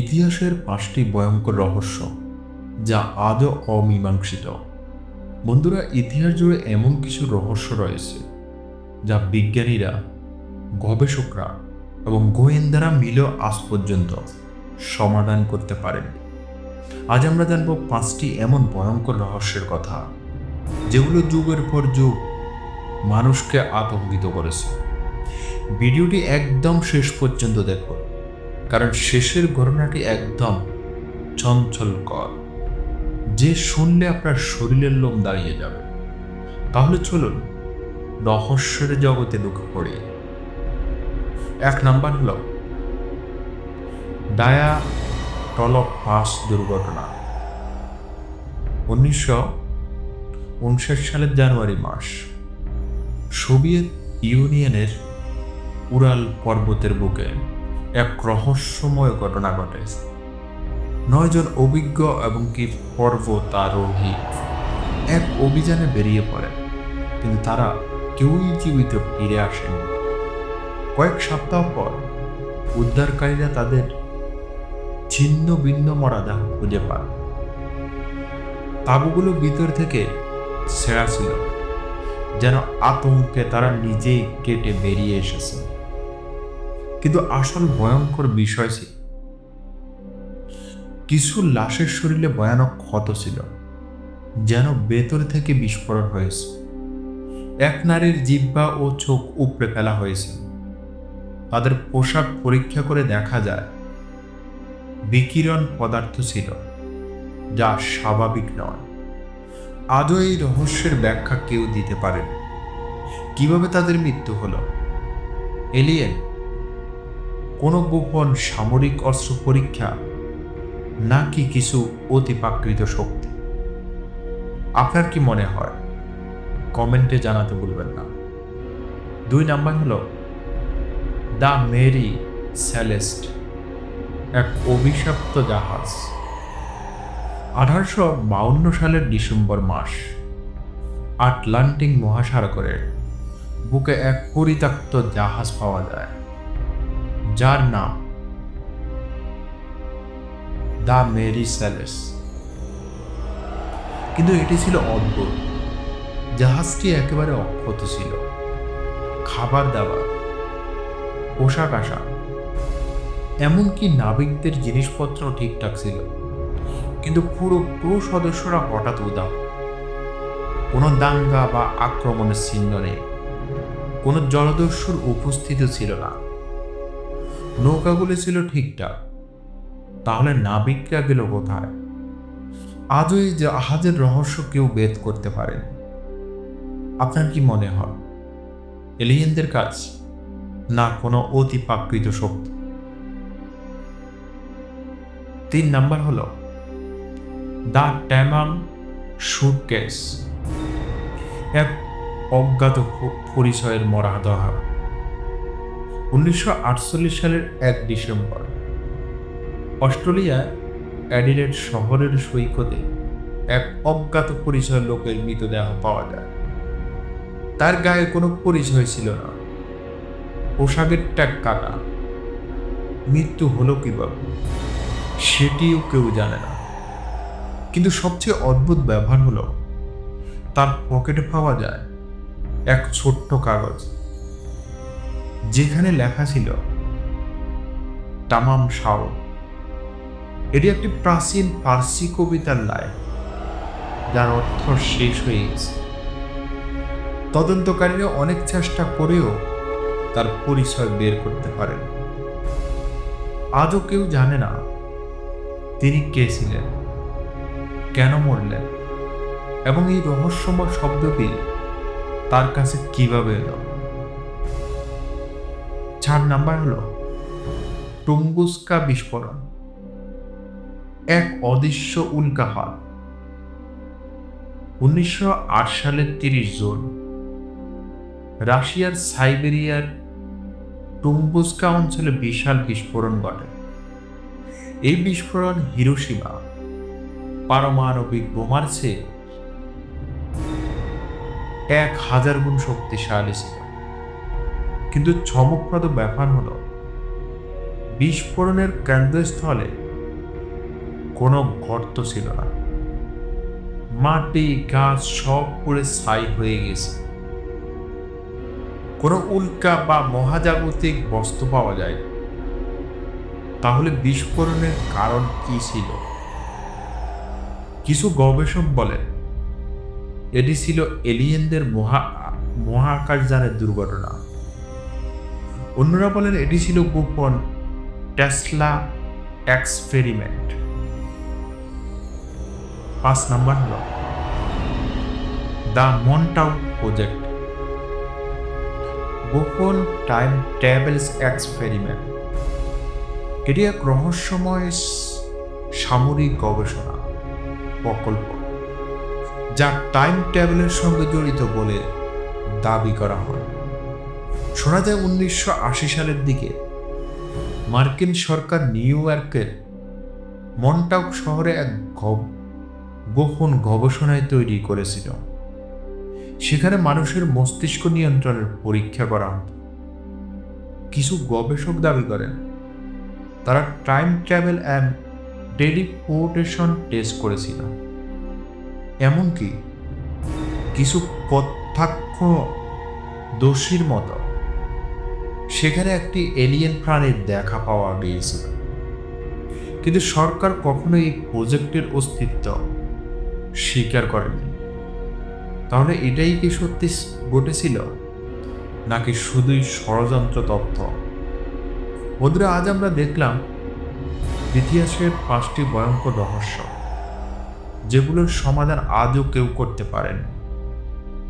ইতিহাসের পাঁচটি ভয়ঙ্কর রহস্য, যা আজও অমীমাংসিত। বন্ধুরা, ইতিহাস জুড়ে এমন কিছু রহস্য রয়েছে, যা বিজ্ঞানীরা, গবেষকরা এবং গোয়েন্দারা মিলেও আজ পর্যন্ত সমাধান করতে পারেন আজ আমরা জানব পাঁচটি এমন ভয়ঙ্কর রহস্যের কথা, যেগুলো যুগের পর যুগ মানুষকে আতঙ্কিত করেছে। ভিডিওটি একদম শেষ পর্যন্ত দেখো কারণ শেষের ঘটনাটি একদম চঞ্চলকর যে শুনলে আপনার শরীরের লোম দাঁড়িয়ে যাবে। তাহলে চলুন, রহস্যের জগতে ঢুকে পড়ি এক নাম্বার হল ডায়া টলক পাস দুর্ঘটনা। উনিশশো উনষাট সালের জানুয়ারি মাস, সোভিয়েত ইউনিয়নের উরাল পর্বতের বুকে। এক রহস্যময় ঘটনা ঘটে নয়জন অভিজ্ঞ এবং কি পর্বতারোহী এক অভিযানে বেরিয়ে পড়ে কিন্তু তারা কেউই জীবিত ফিরে আসেনি কয়েক সপ্তাহ পর উদ্ধারকারীরা তাদের ছিন্ন ভিন্ন মরাদেহ খুঁজে পান। তাবুগুলো ভিতর থেকে ছেঁড়া ছিল, যেন আতঙ্কে তারা নিজেই কেটে বেরিয়ে এসেছে। কিন্তু আসল ভয়ঙ্কর বিষয় ছিল, কিছু লাশের শরীরে ভয়ানক ক্ষত ছিল, যেন ভেতর থেকে বিস্ফোরণ হয়েছে। এক নারীর জিব্বা ও চোখ উপড়ে ফেলা হয়েছে। তাদের পোশাক পরীক্ষা করে দেখা যায়, বিকিরণ পদার্থ ছিল, যা স্বাভাবিক নয়। আজও এই রহস্যের ব্যাখ্যা কেউ দিতে পারেন। কীভাবে তাদের মৃত্যু হলো? এলিয়েন কোনো গোপন সামরিক অস্ত্র পরীক্ষা, নাকি কিছু অতিপ্রাকৃত শক্তি? আপনার কি মনে হয়? কমেন্টে জানাতে ভুলবেন না। দুই নাম্বার হলো, দ্য মেরি স্যালেস্ট এক অভিশপ্ত জাহাজ। আঠারোশো বাউন্ন সালের ডিসেম্বর মাস, আটলান্টিক মহাসাগরের বুকে এক পরিত্যক্ত জাহাজ পাওয়া যায়। যার নাম দ্য মেরি স্যালেস। কিন্তু এটি ছিল অদ্ভুত। জাহাজটি একেবারে অক্ষত ছিল। খাবার দাবার, পোশাক আশাক, এমনকি নাবিকদের জিনিসপত্র ঠিকঠাক ছিল। কিন্তু পুরো ক্রু সদস্যরা হঠাৎ উদাও কোনো দাঙ্গা বা আক্রমণের চিহ্ন নেই। কোনো জলদস্যুর উপস্থিতি ছিল না। নৌকাগুলি ছিল ঠিকঠাক। তাহলে নাবিকরা গেল কোথায়? আজও এই জাহাজের রহস্য কেউ বেদ করতে পারে। আপনার কি মনে হয়? এলিয়েনদের কাজ না কোনো অতিপ্রাকৃত শক্তি? তিন নাম্বার হলো দ্য ট্যামাম সুটকেস, এক অজ্ঞাত পরিচয়ের মরাদহ। উনিশশো আটচল্লিশ সালের এক ডিসেম্বর অস্ট্রেলিয়ায় অ্যাডিলেড শহরের সৈকতে এক অজ্ঞাত পরিচয় লোকের মৃতদেহ পাওয়া যায়। তার গায়ে কোনো পরিচয় ছিল না। পোশাকের ট্যাগ কাটা। মৃত্যু হলো কীভাবে, সেটিও কেউ জানে না। কিন্তু সবচেয়ে অদ্ভুত ব্যবহার হলো, তার পকেটে পাওয়া যায় এক ছোট্ট কাগজ। যেখানে লেখা ছিল, তামাম শাও এটি একটি প্রাচীন ফার্সি কবিতার লাইন যার অর্থ শেষ হয়ে গেছে। তদন্তকারীরা অনেক চেষ্টা করেও তার পরিচয় বের করতে পারেন। আজও কেউ জানে না তিনি কে ছিলেন, কেন মরলেন, এবং এই রহস্যময় শব্দটি তার কাছে কীভাবে এলো। চার নাম্বার হলো টুঙ্গুস্কা বিস্ফোরণ। এক অদৃশ্য উল্কাপাত উনিশশো আট সালের তিরিশ জুন, রাশিয়ার সাইবেরিয়ার টুম্বুস্কা অঞ্চলে বিশাল বিস্ফোরণ ঘটে। এই বিস্ফোরণ হিরোসীমা পারমাণবিক বোমার চেয়ে এক হাজার গুণ শক্তিশালী ছিল। কিন্তু চমকপ্রদ ব্যাপার হলো, বিস্ফোরণের কেন্দ্রস্থলে কোনো গর্ত ছিল না। মাটি, গাছ সব পুড়ে ছাই হয়ে গেছে। কোনো উল্কা বা মহাজাগতিক বস্তু পাওয়া যায় তাহলে বিস্ফোরণের কারণ কি ছিল? কিছু গবেষক বলেন, এটি ছিল এলিয়েনদের মহা, মহাকাশযানের দুর্ঘটনা। অন্যরা বলেন এটি ছিল গোপন টেসলা এক্সপেরিমেন্ট। পাঁচ নাম্বার হল, দ্য মন্টাউ প্রজেক্ট। গোপন টাইম ট্রাভেলস এক্সপেরিমেন্ট। এটি এক রহস্যময় সামরিক গবেষণা প্রকল্প, যা টাইম ট্রাভেলের সঙ্গে জড়িত বলে দাবি করা হয়। শোনা যায় উনিশশো আশি সালের দিকে মার্কিন সরকার নিউ ইয়র্কের মন্টাউক শহরে এক গোপন গবেষণায় তৈরি করেছিল। সেখানে মানুষের মস্তিষ্ক নিয়ন্ত্রণের পরীক্ষা করা হতো। কিছু গবেষক দাবি করেন, তারা time travel and teleportation test করেছিল। এমনকি কিছু প্রত্যক্ষ দোষীর মতো সেখানে একটি এলিয়েন প্রাণীর দেখা পাওয়া গিয়েছিল। কিন্তু সরকার কখনো এই প্রজেক্টের অস্তিত্ব স্বীকার করেনি। তাহলে এটাই কি সত্যি ঘটেছিল? নাকি শুধুই ষড়যন্ত্র তথ্য? বন্ধুরা, আজ আমরা দেখলাম ইতিহাসের পাঁচটি ভয়ঙ্কর রহস্য, যেগুলোর সমাধান আজও কেউ করতে পারেন।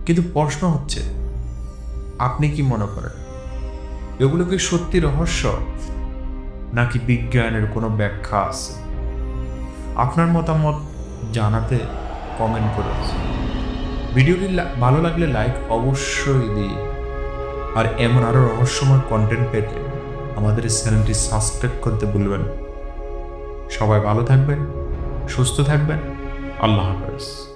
কিন্তু প্রশ্ন হচ্ছে, আপনি কি মনে করেন? এগুলো কি সত্যি রহস্য? নাকি বিজ্ঞানের কোনো ব্যাখ্যা আছে? আপনার মতামত জানাতে কমেন্ট করে ভিডিওটি ভালো লাগলে লাইক অবশ্যই দিই আর এমন আরও রহস্যময় কন্টেন্ট পেতে আমাদের চ্যানেলটি সাবস্ক্রাইব করতে ভুলবেন সবাই ভালো থাকবেন, সুস্থ থাকবেন। আল্লাহ হাফেজ।